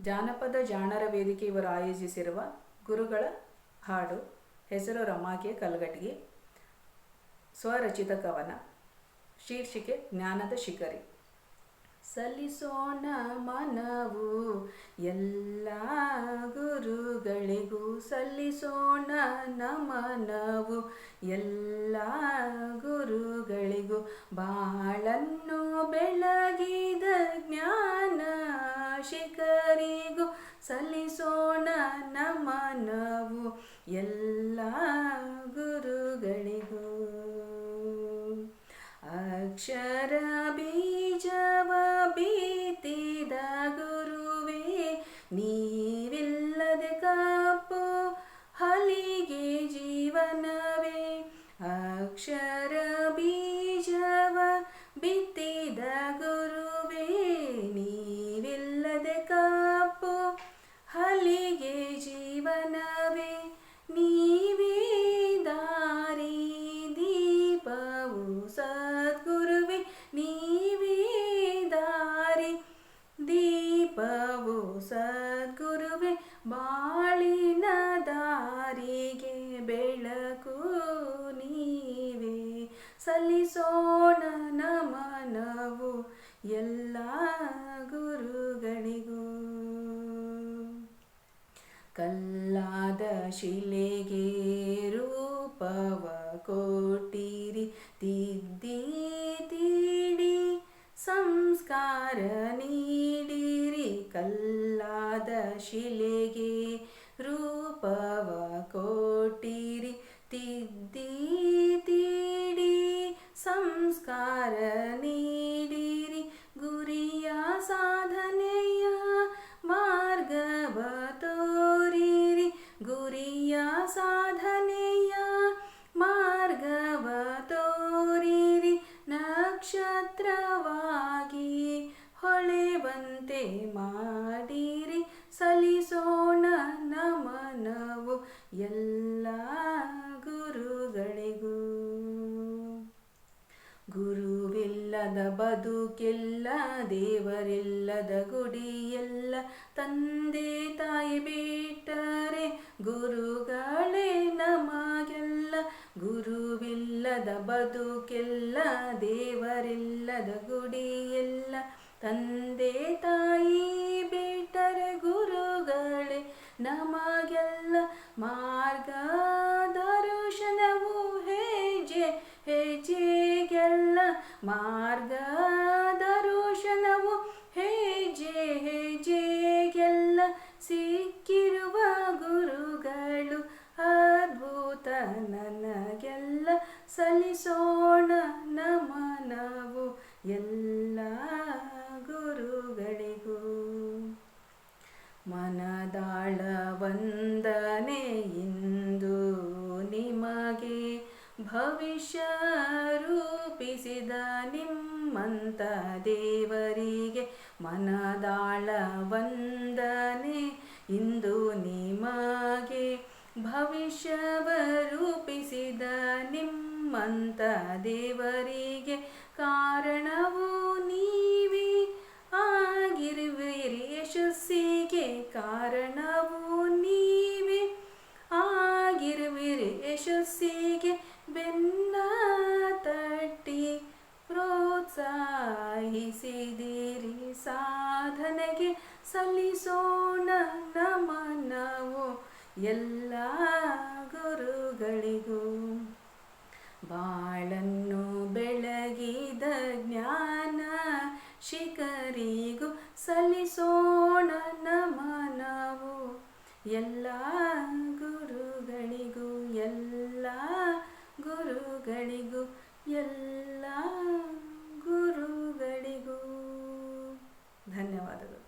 ಜಾನಪದ ಜಾಣರ ವೇದಿಕೆ ಇವರು ಆಯೋಜಿಸಿರುವ ಗುರುಗಳ ಹಾಡು ಹೆಸರು ರಮಾಕೆ ಕಲ್ಗಟ್ಟಿಗೆ, ಸ್ವರಚಿತ ಕವನ, ಶೀರ್ಷಿಕೆ ಜ್ಞಾನದ ಶಿಖರಿ. ಸಲ್ಲಿಸೋಣ ಮನವು ಎಲ್ಲ ಗುರುಗಳಿಗೂ, ಸಲ್ಲಿಸೋಣ ನಮನವು ಎಲ್ಲ ಗುರುಗಳಿಗೂ, ಬಾಳನ್ನು ಬೆಳಗಿದ ಜ್ಞಾನ ಶಿಖರಿಗೂ ಸಲ್ಲಿಸೋಣ ನಮನವು ಎಲ್ಲ ಗುರುಗಳಿಗೂ. ಅಕ್ಷರ ಬೀಜವ ಬೀತಿದ ಗುರುವೇ ನೀವಿಲ್ಲದೆ ಕಾಪು ಹಲಿಗೆ ಜೀವನವೇ. ಅಕ್ಷರ ಸದ್ಗುರುವೆ ಬಾಳಿನ ದಾರಿಗೆ ಬೆಳಕು ನೀವೆ. ಸಲ್ಲಿಸೋಣ ನಮನವು ಎಲ್ಲ ಗುರುಗಳಿಗೂ. ಕಲ್ಲಾದ ಶಿಲೆಗೆ ರೂಪವ ಕೊಟ್ಟಿರಿ, ತಿದ್ದಿ ತೀಡಿ ಸಂಸ್ಕಾರ ನೀಡಿರಿ. ಕಲ್ಲಾದ ಶಿಲೆಗೆ ರೂಪವ ಕೊಟ್ಟಿರಿ ಗುರುವಿಲ್ಲದ ಬದುಕೆಲ್ಲ, ದೇವರಿಲ್ಲದ ಗುಡಿಯೆಲ್ಲ, ತಂದೆ ತಾಯಿ ಬಿಟ್ಟರೆ ಗುರುಗಳೇ ನಮಗೆಲ್ಲ. ಗುರುವಿಲ್ಲದ ಬದುಕೆಲ್ಲ, ದೇವರಿಲ್ಲದ ಗುಡಿಯೆಲ್ಲ, ತಂದೆ ತಾಯಿ ಬಿಟ್ಟರೆ ಗುರುಗಳೇ ನಮಗೆಲ್ಲ. ಮಾರ್ಗದರ್ಶನವು ಹೆಜ್ಜೆಗೆಲ್ಲ ಮಾರ್ಗದರ್ಶನವು ಹೇಜೆ ಹೇಜೆಗೆಲ್ಲ ಸಿಕ್ಕಿರುವ ಗುರುಗಳು ಅದ್ಭುತ ನನಗೆಲ್ಲ ಸಲ್ಲಿಸೋಣ ನಮನವು ಎಲ್ಲ ಗುರುಗಳಿಗೂ. ಮನದಾಳ ವಂದನೆ ಇಂದು ನಿಮಗೆ ಭವಿಷ್ಯ ರೂಪಿಸಿದ ನಿಮ್ಮಂತ ದೇವರಿಗೆ ಮನದಾಳ ವಂದನೆ ಇಂದು ನಿಮಗೆ ಭವಿಷ್ಯವ ರೂಪಿಸಿದ ನಿಮ್ಮಂತ ದೇವರಿಗೆ ಪ್ರೋತ್ಸಾಹಿಸಿದಿರಿ ಸಾಧನೆಗೆ ಸಲ್ಲಿಸೋಣ ನಮನವು ಎಲ್ಲ ಗುರುಗಳಿಗೂ. ಬಾಳನ್ನು ಬೆಳಗಿದ ಜ್ಞಾನ ಶಿಖರಿಗೂ ಸಲ್ಲಿಸೋಣ ನಮನವು ಎಲ್ಲ ಗುರುಗಳಿಗೂ ಎಲ್ಲ ಗುರುಗಳಿಗೂ, ಎಲ್ಲ ಧನ್ಯವಾದಗಳು.